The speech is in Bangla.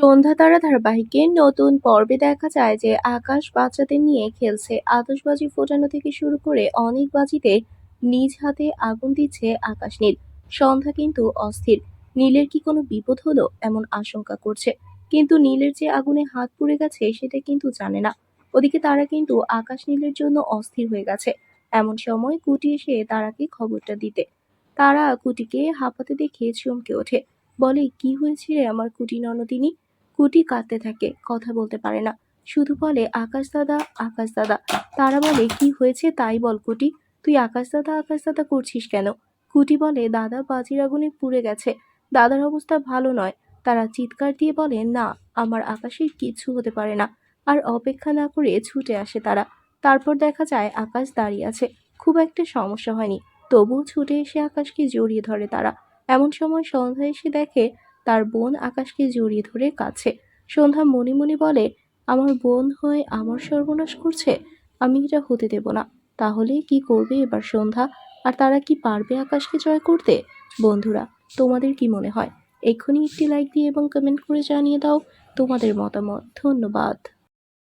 সন্ধ্যা তারা ধারাবাহিকের নতুন পর্বে দেখা যায় যে আকাশ বাচ্চাদের নিয়ে খেলছে। আতশবাজি ফোটানো থেকে শুরু করে অনেক বাজিতে নিজ হাতে আগুন দিচ্ছে আকাশ নীল। সন্ধ্যা কিন্তু অস্থির। নীলের কি কোনো বিপদ হলো এমন আশঙ্কা করছে। কিন্তু নীলের যে আগুনে হাত পুড়ে গেছে সেটা কিন্তু জানে না। ওদিকে তারা কিন্তু আকাশ নীলের জন্য অস্থির হয়ে গেছে। এমন সময় কুটি এসে তারাকে খবরটা দিতে। তারা কুটিকে হাঁপাতে দেখে চমকে ওঠে। বলে, কি হয়েছে রে আমার কুটি ননদিনী? কুটি কাঁদতে থাকে, কথা বলতে পারে না। শুধু বলে, আকাশ দাদা আকাশ দাদা। তারা বলে, কি হয়েছে তাই বল কুটি তুই আকাশ দাদা আকাশ দাদা করছিস কেন? কুটি বলে, দাদা বাজির আগুনে পুড়ে গেছে। দাদার অবস্থা ভালো নয়। তারা চিৎকার দিয়ে বলে, না, আমার আকাশের কিচ্ছু হতে পারে না। আর অপেক্ষা না করে ছুটে আসে তারা। তারপর দেখা যায়, আকাশ দাঁড়িয়ে আছে। খুব একটা সমস্যা হয়নি। তবুও ছুটে এসে আকাশকে জড়িয়ে ধরে তারা। এমন সময় সন্ধ্যা এসে দেখে তার বোন আকাশকে জড়িয়ে ধরে কাছে সন্ধ্যা মনে মনে বলে, আমার বোন হয়ে আমার সর্বনাশ করছে? আমি এটা হতে দেব না। তাহলে কি করবে এবার সন্ধ্যা? আর তারা কি পারবে আকাশকে জয় করতে? বন্ধুরা, তোমাদের কি মনে হয়? এক্ষুনি একটি লাইক দিয়ে এবং কমেন্ট করে জানিয়ে দাও তোমাদের মতামত। ধন্যবাদ।